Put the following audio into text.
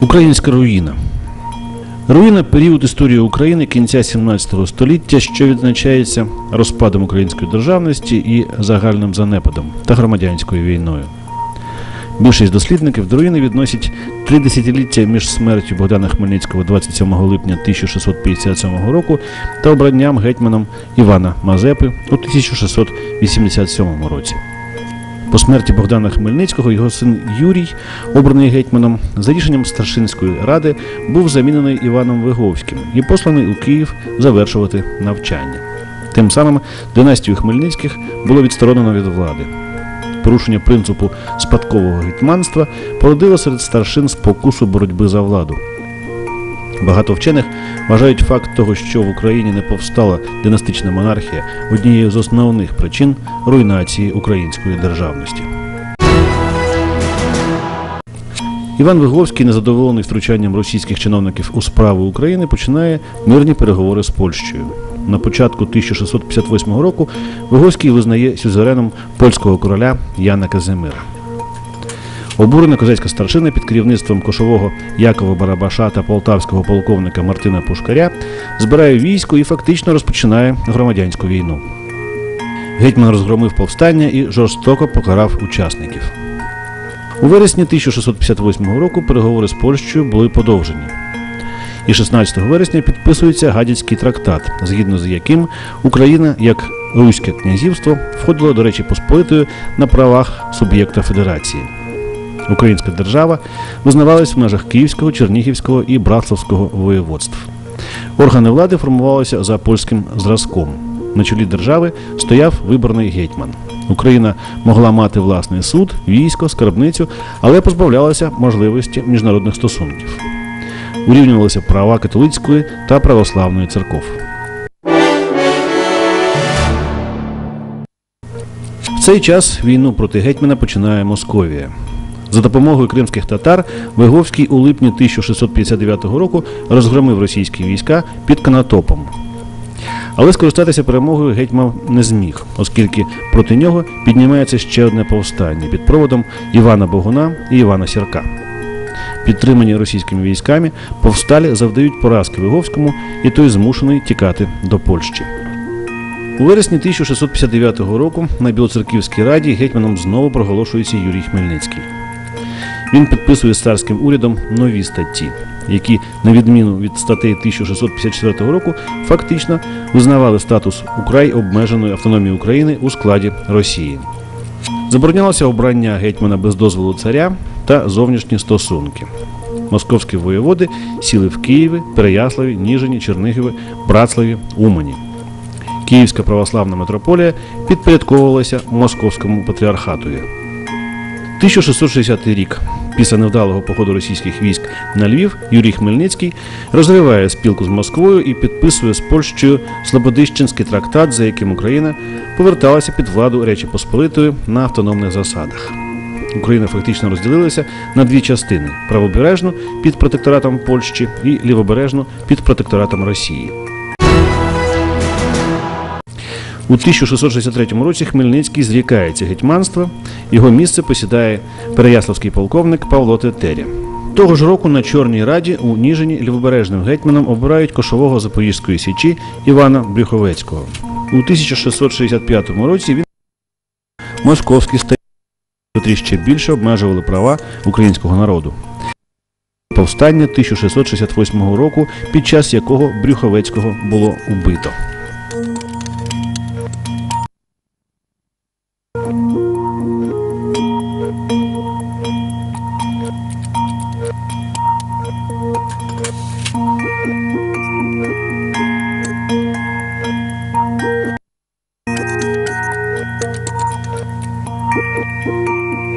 Українська руїна. Руїна період історії України кінця 17 століття, що відзначається розпадом української державності і загальним занепадом та громадянською війною. Більшість дослідників до руїни відносять три десятиліття між смертю Богдана Хмельницького 27 липня 1657 року та обранням гетьманом Івана Мазепи у 1687 році. По смерті Богдана Хмельницького його син Юрій, обраний гетьманом, за рішенням старшинської ради, був замінений Іваном Виговським і посланий у Київ завершувати навчання. Тим самим династію Хмельницьких було відсторонено від влади. Порушення принципу спадкового гетьманства породило серед старшин спокусу боротьби за владу. Багато вчених вважають факт того, що в Україні не повстала династична монархія однією з основних причин руйнації української державності. Іван Виговський, незадоволений втручанням російських чиновників у справи України, починає мирні переговори з Польщею. На початку 1658 року Виговський визнає сюзереном польського короля Яна Казимира. Обурена козацька старшина під керівництвом кошового Якова Барабаша та полтавського полковника Мартина Пушкаря збирає військо і фактично розпочинає громадянську війну. Гетьман розгромив повстання і жорстоко покарав учасників. У вересні 1658 року переговори з Польщею були подовжені. І 16 вересня підписується Гадяцький трактат, згідно з яким Україна як Руське князівство входила до Речі Посполитої на правах суб'єкта федерації. Українська держава визнавалась в межах Київського, Чернігівського і Братславського воєводств. Органи влади формувалися за польським зразком. На чолі держави стояв виборний гетьман. Україна могла мати власний суд, військо, скарбницю, але позбавлялася можливості міжнародних стосунків. Урівнювалися права католицької та православної церков. В цей час війну проти гетьмана починає Московія. За допомогою кримських татар Виговський у липні 1659 року розгромив російські війська під Канатопом. Але скористатися перемогою гетьман не зміг, оскільки проти нього піднімається ще одне повстання під проводом Івана Богуна і Івана Сірка. Підтримані російськими військами, повсталі завдають поразки Виговському, і той змушений тікати до Польщі. У вересні 1659 року на Білоцерківській раді гетьманом знову проголошується Юрій Хмельницький. Він підписує царським урядом нові статті, які, на відміну від статей 1654 року, фактично визнавали статус украй обмеженої автономії України у складі Росії. Заборонялося обрання гетьмана без дозволу царя та зовнішні стосунки. Московські воєводи сіли в Києві, Переяславі, Ніжині, Чернігові, Братславі, Умані. Київська православна митрополія підпорядковувалася московському патріархатові. 1660 рік. Після невдалого походу російських військ на Львів Юрій Хмельницький розриває спілку з Москвою і підписує з Польщею Слободищенський трактат, за яким Україна поверталася під владу Речі Посполитої на автономних засадах. Україна фактично розділилася на дві частини: правобережну під протекторатом Польщі і лівобережну під протекторатом Росії. У 1663 році Хмельницький зрікається гетьманства, його місце посідає переяславський полковник Павло Тетеря. Того ж року на Чорній Раді у Ніжині лівобережним гетьманом обирають кошового Запорізької січі Івана Брюховецького. У 1665 році він московський статті, котрі ще більше обмежували права українського народу. Повстання 1668 року, під час якого Брюховецького було убито. Música